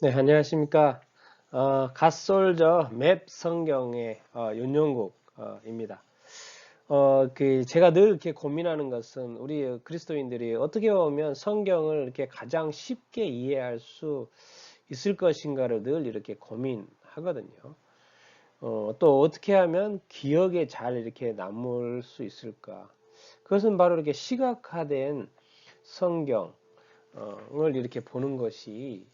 네, 안녕하십니까. 어, 갓솔저 맵 성경의 어, 윤영국입니다. 어, 그 제가 늘 이렇게 고민하는 것은 우리 그리스도인들이 어떻게 보면 성경을 이렇게 가장 쉽게 이해할 수 있을 것인가를 늘 이렇게 고민하거든요. 어, 또 어떻게 하면 기억에 잘 이렇게 남을 수 있을까? 그것은 바로 이렇게 시각화된 성경, 을 이렇게 보는 것이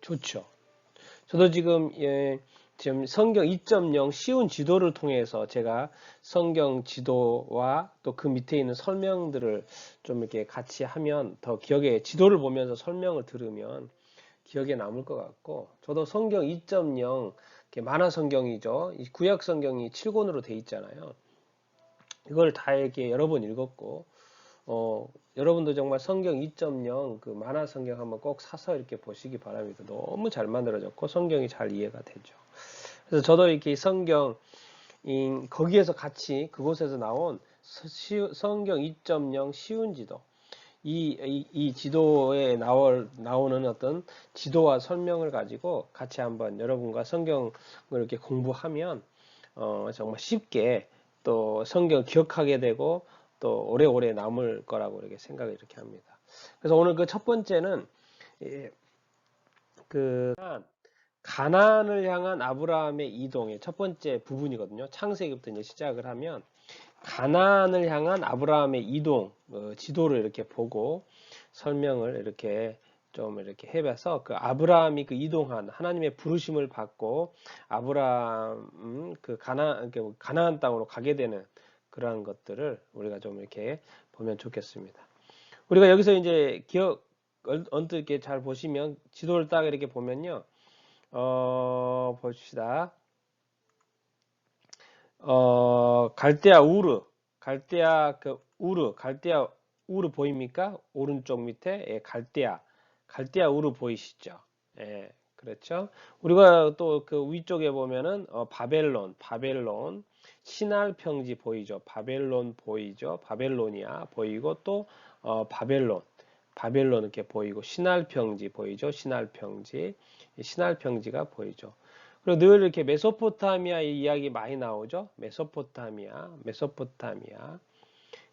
좋죠. 저도 지금 예, 지금 성경 2.0 쉬운 지도를 통해서 제가 성경 지도와 또 그 밑에 있는 설명들을 좀 이렇게 같이 하면 더 기억에 지도를 보면서 설명을 들으면 기억에 남을 것 같고 저도 성경 2.0 만화 성경이죠. 구약 성경이 7권으로 돼 있잖아요. 이걸 다 이렇게 여러 번 읽었고 어, 여러분도 정말 성경 2.0 그 만화 성경 한번 꼭 사서 이렇게 보시기 바랍니다. 너무 잘 만들어졌고 성경이 잘 이해가 되죠. 그래서 저도 이렇게 성경 거기에서 같이 그곳에서 나온 성경 2.0 쉬운 지도 이, 이, 이 지도에 나올, 나오는 어떤 지도와 설명을 가지고 같이 한번 여러분과 성경을 이렇게 공부하면 어, 정말 쉽게 또 성경 기억하게 되고 또 오래오래 남을 거라고 이렇게 생각을 이렇게 합니다. 그래서 오늘 그 첫 번째는 그 가나안을 향한 아브라함의 이동의 첫 번째 부분이거든요. 창세기부터 이제 시작을 하면 가나안을 향한 아브라함의 이동 어, 지도를 이렇게 보고 설명을 이렇게 좀 이렇게 해봐서 그 아브라함이 그 이동한 하나님의 부르심을 받고 아브라함 음, 그 가나 그 가나안 땅으로 가게 되는 그러한 것들을 우리가 좀 이렇게 보면 좋겠습니다. 우리가 여기서 이제 기억 언뜻 이렇게 잘 보시면 지도를 딱 이렇게 보면요. 어, 봅시다. 어, 갈대아 우르, 갈대아 그 우르, 갈대아 우르 보입니까? 오른쪽 밑에 예, 갈대아, 갈대아 우르 보이시죠? 예, 그렇죠. 우리가 또 그 위쪽에 보면은 어, 바벨론, 바벨론, 신할 평지 보이죠. 바벨론 보이죠. 바벨로니아 보이고 또 어, 바벨론, 바벨론 이렇게 보이고 신할 평지 보이죠. 신할 평지, 신할 평지가 보이죠. 그리고 늘 이렇게 메소포타미아 이야기 많이 나오죠. 메소포타미아, 메소포타미아.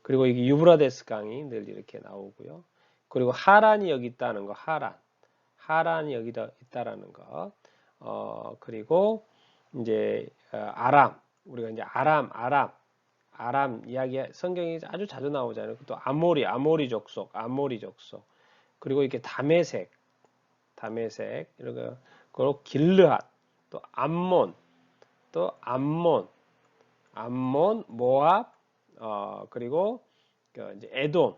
그리고 이게 유브라데스 강이 늘 이렇게 나오고요. 그리고 하란이 여기 있다는 거, 하란. 하란이 여기 있다라는 거. 어, 그리고 이제 어, 아람, 우리가 이제 아람, 아람, 아람 이야기 성경이 아주 자주 나오잖아요. 또 아모리, 아모리 족속, 아모리 족속. 그리고 이렇게 담에색, 담에색 이렇게 그리고 길르앗, 또 암몬, 또 암몬, 암몬, 모압, 어 그리고 그 이제 에돔,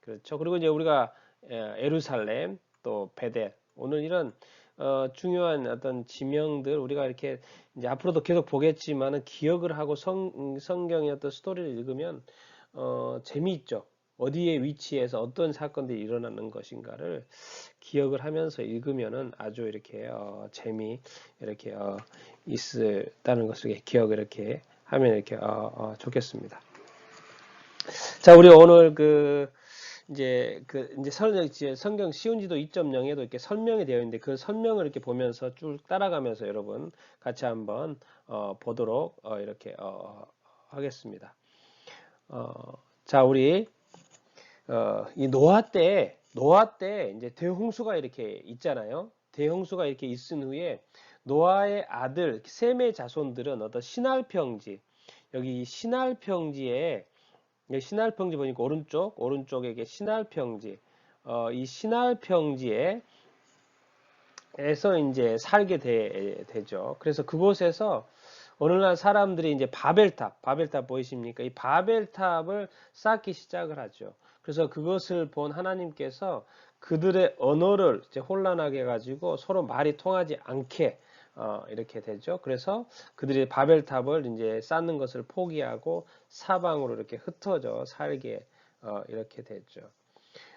그렇죠. 그리고 이제 우리가 에루살렘, 또 베델. 오늘 이런 어, 중요한 어떤 지명들 우리가 이렇게 이제 앞으로도 계속 보겠지만은 기억을 하고 성, 성경의 어떤 스토리를 읽으면 어, 재미있죠. 어디에 위치해서 어떤 사건들이 일어나는 것인가를 기억을 하면서 읽으면은 아주 이렇게 어, 재미 이렇게 어, 있다는 것을 기억을 이렇게 하면 이렇게 어, 어 좋겠습니다. 자, 우리 오늘 그 이제 그 이제 성경 시운지도 2.0에도 이렇게 설명이 되어 있는데 그 설명을 이렇게 보면서 쭉 따라가면서 여러분 같이 한번 어, 보도록 어, 이렇게 어, 하겠습니다. 어, 자 우리 어, 이 노아 때 노아 때 이제 대홍수가 이렇게 있잖아요. 대홍수가 이렇게 있은 후에 노아의 아들 셈의 자손들은 어떤 신할 평지 여기 신할 평지에 신할 평지 보니까 오른쪽 오른쪽에 이게 신할 평지 어, 이 신할 평지에 에서 이제 살게 되, 되죠. 그래서 그곳에서 어느 날 사람들이 이제 바벨탑, 바벨탑 보이십니까? 이 바벨탑을 쌓기 시작을 하죠. 그래서 그것을 본 하나님께서 그들의 언어를 이제 혼란하게 해가지고 서로 말이 통하지 않게 어, 이렇게 되죠. 그래서 그들이 바벨탑을 이제 쌓는 것을 포기하고 사방으로 이렇게 흩어져 살게 어, 이렇게 됐죠.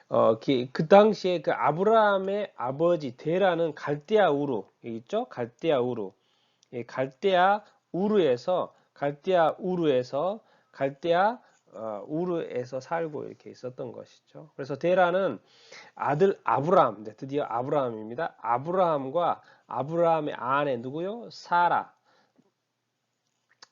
어, 그, 그 당시에 그 아브라함의 아버지 데라는 갈대아 우루 있죠? 갈대아 우루. 이 갈대아 우루에서 갈대아 우루에서 갈대아 어, 우르에서 살고 이렇게 있었던 것이죠. 그래서 데라는 아들 아브라함, 네, 드디어 아브라함입니다. 아브라함과 아브라함의 아내 누구요? 사라.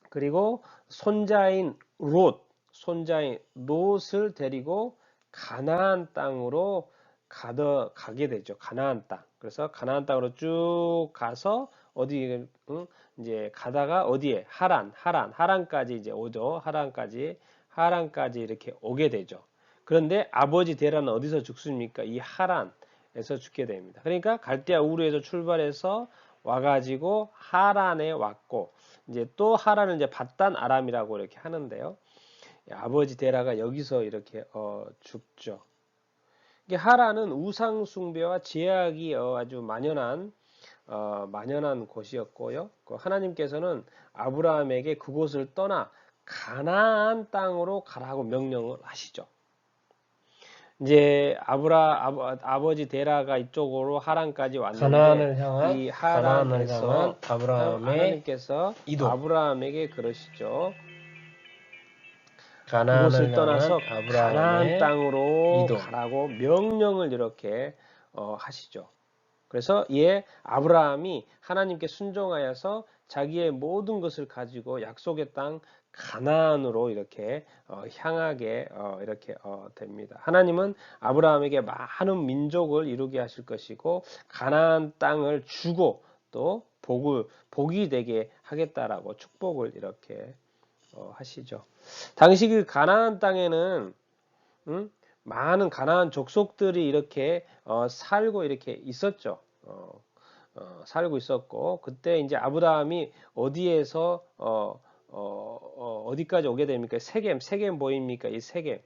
그리고 손자인 롯, 손자인 롯을 데리고 가나안 땅으로 가더 가게 되죠. 가나안 땅. 그래서 가나안 땅으로 쭉 가서 어디 응? 이제 가다가 어디에 하란, 하란, 하란까지 이제 오죠. 하란까지 하란까지 이렇게 오게 되죠. 그런데 아버지 데라는 어디서 죽습니까? 이 하란에서 죽게 됩니다. 그러니까 갈대아 우르에서 출발해서 와가지고 하란에 왔고 이제 또 하란은 이제 바단 아람이라고 이렇게 하는데요. 아버지 데라가 여기서 이렇게 어, 죽죠. 하란은 우상 숭배와 제약이 어, 아주 만연한 어, 만연한 곳이었고요. 그 하나님께서는 아브라함에게 그곳을 떠나 가나안 땅으로 가라고 명령을 하시죠. 이제 아브라 아버, 지 데라가 이쪽으로 하란까지 왔는데 가나안을 향한 이 하란에서 향한 아브라함의 하나님께서 이동. 아브라함에게 그러시죠. 가나안을 떠나서 가나안 땅으로 이동. 가라고 명령을 이렇게 어, 하시죠. 그래서 이에 아브라함이 하나님께 순종하여서 자기의 모든 것을 가지고 약속의 땅 가나안으로 이렇게 어, 향하게 어, 이렇게 어, 됩니다. 하나님은 아브라함에게 많은 민족을 이루게 하실 것이고 가나안 땅을 주고 또 복을 복이 되게 하겠다라고 축복을 이렇게 어, 하시죠. 당시 그 가나안 땅에는 음? 많은 가나안 족속들이 이렇게 어, 살고 이렇게 있었죠. 어, 어, 살고 있었고 그때 이제 아브라함이 어디에서 어, 어, 디까지 오게 됩니까? 세겜, 세겜 보입니까? 이 세겜.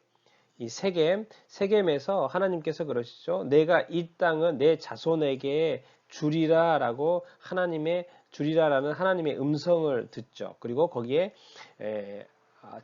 이 세겜, 세겜에서 하나님께서 그러시죠. 내가 이 땅은 내 자손에게 주리라라고 하나님의 주리라라는 하나님의 음성을 듣죠. 그리고 거기에 에, 아,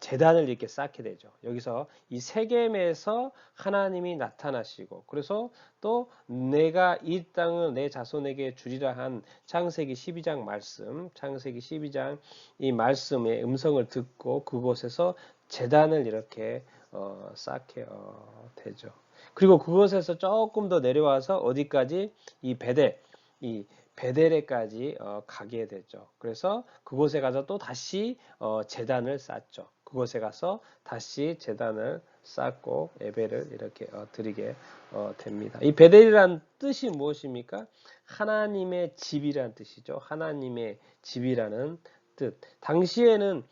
재단을 이렇게 쌓게 되죠. 여기서 이 세겜에서 하나님이 나타나시고 그래서 또 내가 이 땅을 내 자손에게 주리라 한 창세기 12장 말씀, 창세기 12장 이 말씀의 음성을 듣고 그곳에서 재단을 이렇게 어, 쌓게 어, 되죠. 그리고 그곳에서 조금 더 내려와서 어디까지 이 베델, 이 베델에까지 어, 가게 되죠. 그래서 그곳에 가서 또 다시 어, 재단을 쌓죠. 그곳에 가서 다시 재단을 쌓고 예배를 이렇게 어, 드리게 어, 됩니다. 이 베델이란 뜻이 무엇입니까? 하나님의 집이란 뜻이죠. 하나님의 집이라는 뜻. 당시에는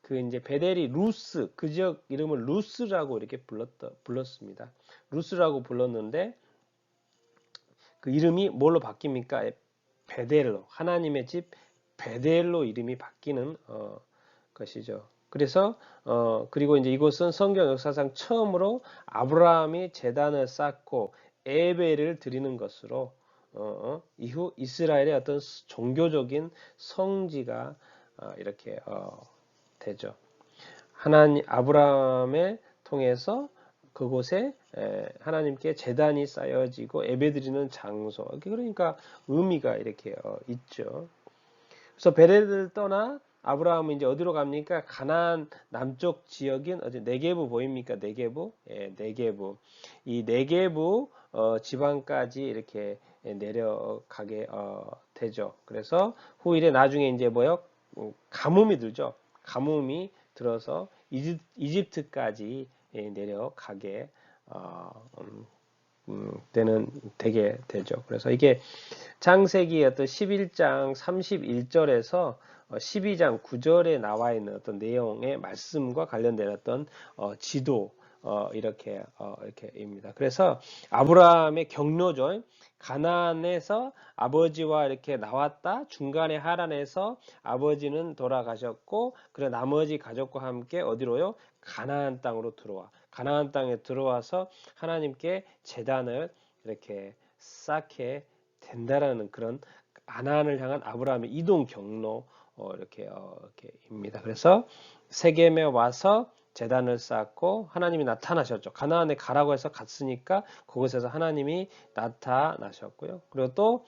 그 이제 베델이 루스 그 지역 이름을 루스라고 이렇게 불렀다, 불렀습니다. 루스라고 불렀는데 그 이름이 뭘로 바뀝니까? 베델로 하나님의 집 베델로 이름이 바뀌는 어, 것이죠. 그래서 어, 그리고 이제 이곳은 성경 역사상 처음으로 아브라함이 재단을 쌓고 에베를 드리는 것으로 어, 어, 이후 이스라엘의 어떤 종교적인 성지가 어, 이렇게 어, 되죠. 하나님 아브라함의 통해서 그곳에 하나님께 재단이 쌓여지고 예배드리는 장소. 그러니까 의미가 이렇게 어, 있죠. 그래서 베레를 떠나 아브라함은 이제 어디로 갑니까? 가나안 남쪽 지역인 어디 네게부 보입니까? 네게부, 예, 네게부. 이 네게부 어, 지방까지 이렇게 내려가게 어, 되죠. 그래서 후일에 나중에 이제 뭐요? 음, 가뭄이 들죠. 가뭄이 들어서 이집, 이집트까지 예, 내려가게 어, 음, 음, 되는 되게 되죠. 그래서 이게 창세기 어떤 11장 31절에서 12장 어, 9절에 나와 있는 어떤 내용의 말씀과 관련된 어떤 어, 지도 어, 이렇게 어, 이렇게입니다. 그래서 아브라함의 경로죠. 가나안에서 아버지와 이렇게 나왔다. 중간에 하란에서 아버지는 돌아가셨고, 그래 나머지 가족과 함께 어디로요? 가나안 땅으로 들어와. 가나안 땅에 들어와서 하나님께 재단을 이렇게 쌓게 된다라는 그런 가나안을 향한 아브라함의 이동 경로 어, 이렇게 어, 이렇게입니다. 그래서 세겜에 와서 재단을 쌓고 하나님이 나타나셨죠. 가나안에 가라고 해서 갔으니까 그곳에서 하나님이 나타나셨고요. 그리고 또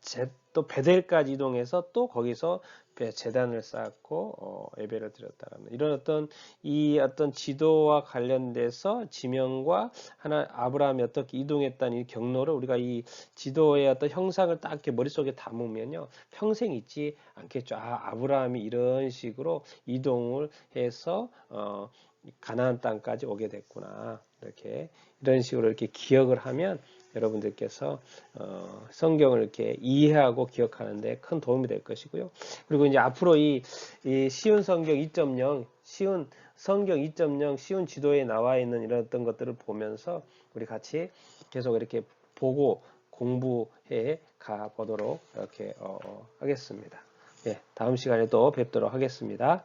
제, 또 베델까지 이동해서 또 거기서 배- 재단을 쌓고 어, 예배를 드렸다라는 이런 어떤 이 어떤 지도와 관련돼서 지명과 하나 아브라함이 어떻게 이동했다는 이 경로를 우리가 이 지도의 어떤 형상을 딱 이렇게 머릿속에 담으면요 평생 잊지 않겠죠. 아 아브라함이 이런 식으로 이동을 해서 어, 가나안 땅까지 오게 됐구나 이렇게 이런 식으로 이렇게 기억을 하면 여러분들께서 어, 성경을 이렇게 이해하고 기억하는데 큰 도움이 될 것이고요. 그리고 이제 앞으로 이, 이 쉬운 성경 2.0, 쉬운 성경 2.0, 쉬운 지도에 나와 있는 이런 어떤 것들을 보면서 우리 같이 계속 이렇게 보고 공부해 가 보도록 이렇게 어, 하겠습니다. 예, 다음 시간에 또 뵙도록 하겠습니다.